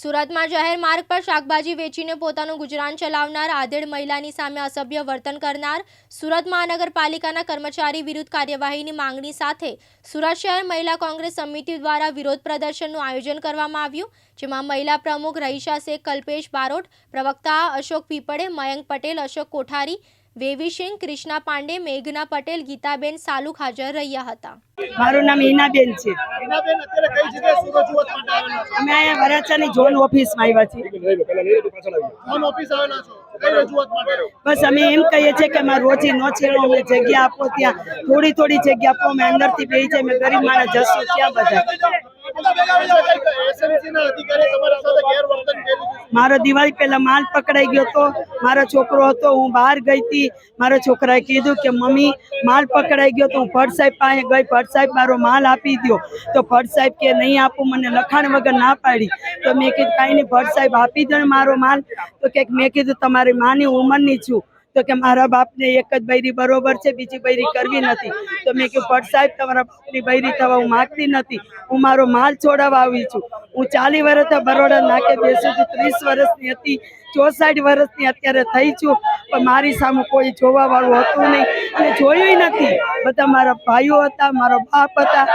સુરતમાં જાહેર માર્ગ પર શાકભાજી વેચીને પોતાનું ગુજરાન ચલાવનાર આધેડ મહિલાની સામે અસભ્ય વર્તન કરનાર સુરત મહાનગરપાલિકાના કર્મચારી વિરુદ્ધ કાર્યવાહીની માંગણી સાથે સુરત શહેર મહિલા કોંગ્રેસ સમિતિ દ્વારા વિરોધ પ્રદર્શનનું આયોજન કરવામાં આવ્યું, જેમાં મહિલા પ્રમુખ રહીશા શેખ કલ્પેશ બારોટ, પ્રવક્તા અશોક પીપળે, મયંક પટેલ, અશોક કોઠારી વેવી સિંહ ક્રિષ્ના પાંડે મેઘના પટેલ ગીતાબેન સાલુક હાજર રહ્યા હતા. મારું નામ હિનાબેન છે. અમે અહીંયા વરાછાની ઝોન ઓફિસમાં આવ્યા છીએ. ફોન ઓફિસ આવેલા છો? કઈ રજૂઆત માટે? બસ અમે એમ કહીએ છીએ કે અમારે રોજી નો છેડો અમને જગ્યા આપો ત્યાં. થોડી થોડી જગ્યા આપો અમે અંદરથી બેસી છે અમે ગરીબ માણસ જશું ત્યાં બધા. મારો દિવાળી પહેલા માલ પકડાઈ ગયો હતો. મારો છોકરો હતો, હું બહાર ગઈ હતી. મારા છોકરાએ કીધું કે, મમ્મી, માલ પકડાઈ ગયો તો હું ભટ્ટ સાહેબ પાસે ગઈ. ભટ્ટ સાહેબ મારો માલ આપી દો તો ભટ્ટ સાહેબ કે, નહીં આપું, મને લખાણ વગર ના પાડી. તો મેં કીધું, કાંઈ નહીં, ભટ્ટ સાહેબ આપી દો મારો માલ. તો કંઈક મેં કીધું, તમારી માની, ઉંમરની છું. તો કે મારા બાપને એક જ બૈરી બરોબર છે, બીજી બૈરી કરવી નથી. તો મેં કહ્યું ભટ્ટ સાહેબ, તમારા બાપની બૈરી થવા હું માગતી નથી. હું મારો માલ છોડાવવા આવી છું. હું ચાલી વર્ષ બરોડા નાકે બેસું છું, ત્રીસ વર્ષની હતી, ચોસાઠ વર્ષની અત્યારે થઈ છું. પણ મારી સામે કોઈ જોવા વાળું હતું નહીં. અને જોયું નથી. બધા મારા ભાઈઓ હતા, મારો બાપ હતા.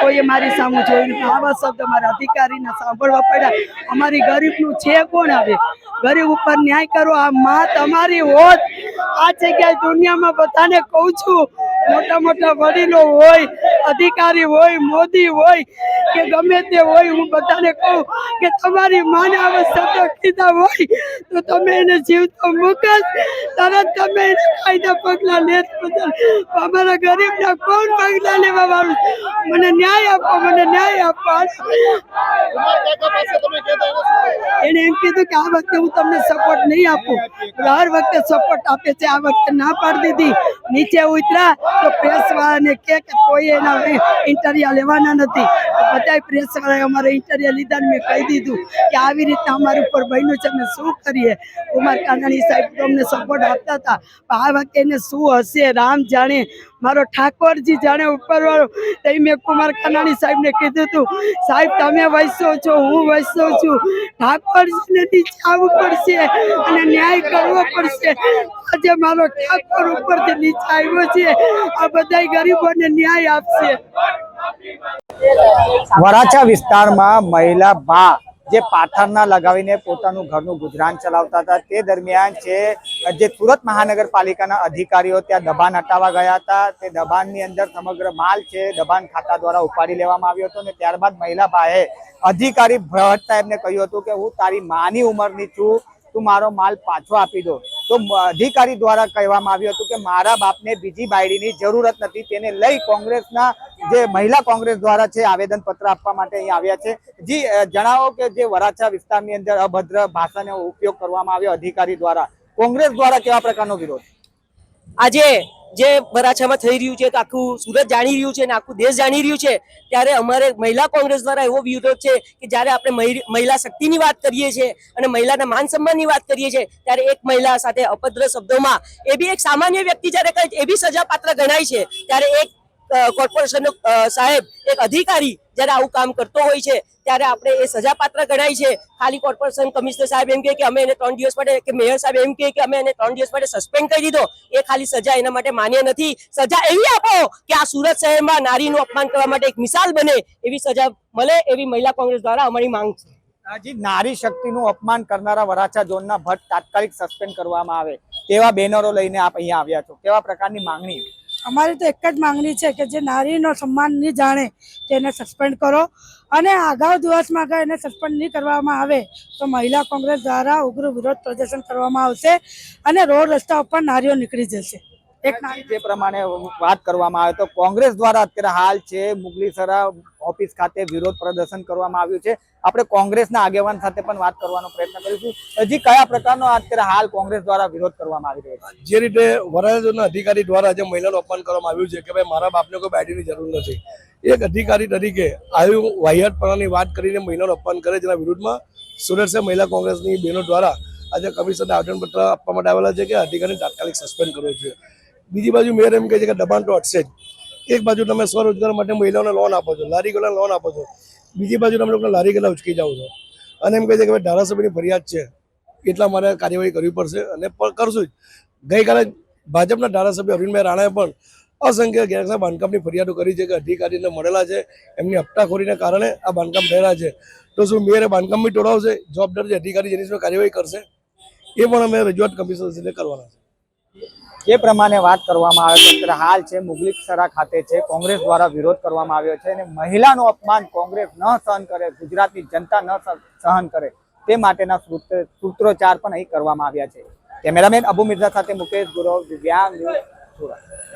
કોઈએ મારી સામે જોયું નહીં આવા શબ્દ મારા અધિકારીને સાંભળવા પડ્યા. અમારી ગરીબનું છે કોણ આવે ગરીબ ઉપર ન્યાય કરો, આ માં તમારી હોત. આ જગ્યાએ દુનિયામાં બધાને કહું છું મોટા મોટા વડીલો હોય અધિકારી હોય, મોદી હોય, કે ગમે તે હોય, હું બધાને કહું કે તમારી માને આવા હોય, તો તમે એને જીવતો મૂકશ તરત તમે એને કાયદા પગલાં લેત બદલ અમારા ગરીબના કોણ પગલાં લેવા વાળું? મને ન્યાય આપો, મને ન્યાય આપો. એને એમ કીધું કે આ વખતે હું તમને સપોર્ટ નહીં આપું. હર વખતે સપોર્ટ આપે છે, આ વખતે ના પાડી દીધી. નીચે ઉતરા, તો પ્રેસ વાળાને કે કોઈ એના ઇન્ટરવ્યુ લેવાના નથી. બધા પ્રેસ વાળાએ અમારે ઇન્ટરવ્યુ લીધા મેં કહી દીધું કે આવી રીતે અમારા ઉપર બન્યું છે, અમે શું કરીએ? કુમાર કાનાણી સાહેબ તો અમને સપોર્ટ આપતા હતા. આ વખતે એને શું હશે, રામ જાણે. મારો ઠાકોરજી જાણે ઉપરવાળો. તો મેં કુમાર કાનાણી સાહેબને કીધું હતું સાહેબ, તમે વૈસો છો, હું વૈસો છું. ઠાકોરજીને નીચે આવવું પડશે અને ન્યાય કરવો પડશે. આજે મારો ઠાકોર ઉપરથી નીચે આવ્યો છે. આ બધા ગરીબોને ન્યાય આપશે. વરાછા વિસ્તારમાં મહિલા બા જે પાથરના લગાવીને પોતાનું ઘરનું ગુજરાન ચલાવતા હતા, તે દરમિયાન છે, જે સુરત મહાનગરપાલિકાના અધિકારીઓ ત્યાં દબાણ હટાવવા ગયા હતા. તે દબાણની અંદર સમગ્ર માલ છે, દબાણ ખાતા દ્વારા ઉપાડી લેવામાં આવ્યો હતો અને ત્યારબાદ મહિલા ભાઈએ અધિકારી ભટ્ટ સાહેબને કહ્યું હતું કે, હું તારી માની ઉંમરની છું. તું મારો માલ પાછો આપી દો. તો અધિકારી દ્વારા કહેવામાં આવ્યું હતું કે મારા બાપને બીજી બાયડીની જરૂરત નથી. તેને લઈ કોંગ્રેસના જે મહિલા કોંગ્રેસ દ્વારા છે આવેદન પત્ર આપવા માટે અહીં આવ્યા છે. જી જણાવો કે જે વરાછા વિસ્તારની અંદર અભદ્ર ભાષાનો ઉપયોગ કરવામાં આવ્યો અધિકારી દ્વારા. કોંગ્રેસ દ્વારા કેવા પ્રકારનો વિરોધ? આજે જે વરાછામાં થઈ રહ્યું છે આખું સુરત જાણી રહ્યું છે અને આખું દેશ જાણી રહ્યું છે, ત્યારે અમારે મહિલા કોંગ્રેસ દ્વારા એવો વિરોધ છે કે જ્યારે આપણે મહિ- મહિલા શક્તિની વાત કરીએ છીએ અને મહિલાના માન સન્માનની વાત કરીએ છીએ, ત્યારે એક મહિલા સાથે અપદ્ર શબ્દોમાં એ બી એક સામાન્ય વ્યક્તિ જ્યારે કહે એ બી સજા પાત્ર ગણાય છે, ત્યારે એક કોર્પોરેશન સાહેબ, એક અધિકારી જ્યારે આવું કામ કરતો હોય છે, ત્યારે આપણે એ સજા પાત્ર ગણાય છે. ખાલી કોર્પોરેશન કમિશનર સાહેબ એમ કે અમે એને ત્રણ દિવસ માટે, કે મેયર સાહેબ એમ કે અમે એને ત્રણ દિવસ માટે સસ્પેન્ડ કરી દીધો. એ ખાલી સજા એના માટે માન્ય નથી. સજા એવી આપો કે આ સુરત શહેરમાં નારીનું અપમાન કરવા માટે એક મિસાલ બને, એવી સજા મળે એવી મહિલા કોંગ્રેસ દ્વારા અમારી માંગ છે. હજી નારી શક્તિનું અપમાન કરનારા વરાછા ઝોનના ભટ્ટ તાત્કાલિક સસ્પેન્ડ કરવામાં આવે, તેવા બેનરો લઈને આપ અહીંયા આવ્યા છો. કેવા પ્રકારની માંગણી? અમારી તો એક જ માંગણી છે કે જે નારીનો સન્માન નહીં જાણે તેને સસ્પેન્ડ કરો. અને આગાઉ દિવસમાં આગળ એને સસ્પેન્ડ નહીં કરવામાં આવે તો મહિલા કોંગ્રેસ દ્વારા ઉગ્ર વિરોધ પ્રદર્શન કરવામાં આવશે અને રોડ રસ્તા ઉપર નારીઓ નીકળી જશે. જે પ્રમાણે વાત કરવામાં આવે તો કોંગ્રેસ દ્વારા અત્યારે હાલ છે મુગલીસરા ઓફિસ ખાતે વિરોધ પ્રદર્શન કરવામાં આવ્યું છે. આપણે કોંગ્રેસના આગેવાન સાથે પણ વાત કરવાનો પ્રયત્ન કરીશું. હજી કયા પ્રકારનો અત્યારે હાલ કોંગ્રેસ દ્વારા વિરોધ કરવામાં આવી રહ્યો છે? જે રીતે વરાછાના અધિકારી દ્વારા જે મહિલાનું અપમાન કરવામાં આવ્યું છે કે ભાઈ, મારા બાપને કોઈ બેટીની જરૂર નથી. એક અધિકારી તરીકે આવી વાહિયાતપણાની વાત કરીને મહિલાનું અપમાન કરે જેના વિરુદ્ધમાં સુરત મહિલા કોંગ્રેસની બહેનો દ્વારા આજે કમિશનને આવેદનપત્ર આપવા માટે આવેલા છે કે અધિકારીને તાત્કાલિક સસ્પેન્ડ કરવો જોઈએ. બીજી બાજુ મેયર એમ કહે છે કે દબાણ તો હટશે જ. એક બાજુ તમે સ્વરોજગાર માટે મહિલાઓને લોન આપો છો લારી ગલા લોન આપો છો. બીજી બાજુ તમે લોકો લારી ગલા ઉચકી જાઓ છો. અને એમ કહે છે કે ભાઈ ધારાસભ્યની ફરિયાદ છે. એટલા મારે કાર્યવાહી કરવી પડશે અને કરશું જ. ગઈકાલે ભાજપના ધારાસભ્ય અરવિંદભાઈ રાણાએ પણ અસંખ્ય ગેરસા બાંધકામની ફરિયાદો કરી છે કે અધિકારીને મળેલા છે. એમની હપ્તાખોરીને કારણે આ બાંધકામ થયેલા છે. તો શું મેયરે બાંધકામ બી તોડાવશે જવાબદાર જે અધિકારી જેની કાર્યવાહી કરશે? એ પણ અમે રજૂઆત કમિશનરશ્રીને કરવાના છે. જે પ્રમાણે વાત કરવામાં આવે છે હાલ છે, મુગલીસરા ખાતે છે, કોંગ્રેસ દ્વારા વિરોધ કરવામાં આવ્યો છે અને મહિલાનું અપમાન કોંગ્રેસ ન સહન કરે, ગુજરાતની જનતા ન સહન કરે, તે માટેના સૂત્ર- સૂત્રોચ્ચાર પણ અહીં કરવામાં આવ્યા છે. કેમેરામેન અબુ મિર્ઝા સાથે મુકેશ ગુરવ, દિવ્યાંગ સુરત.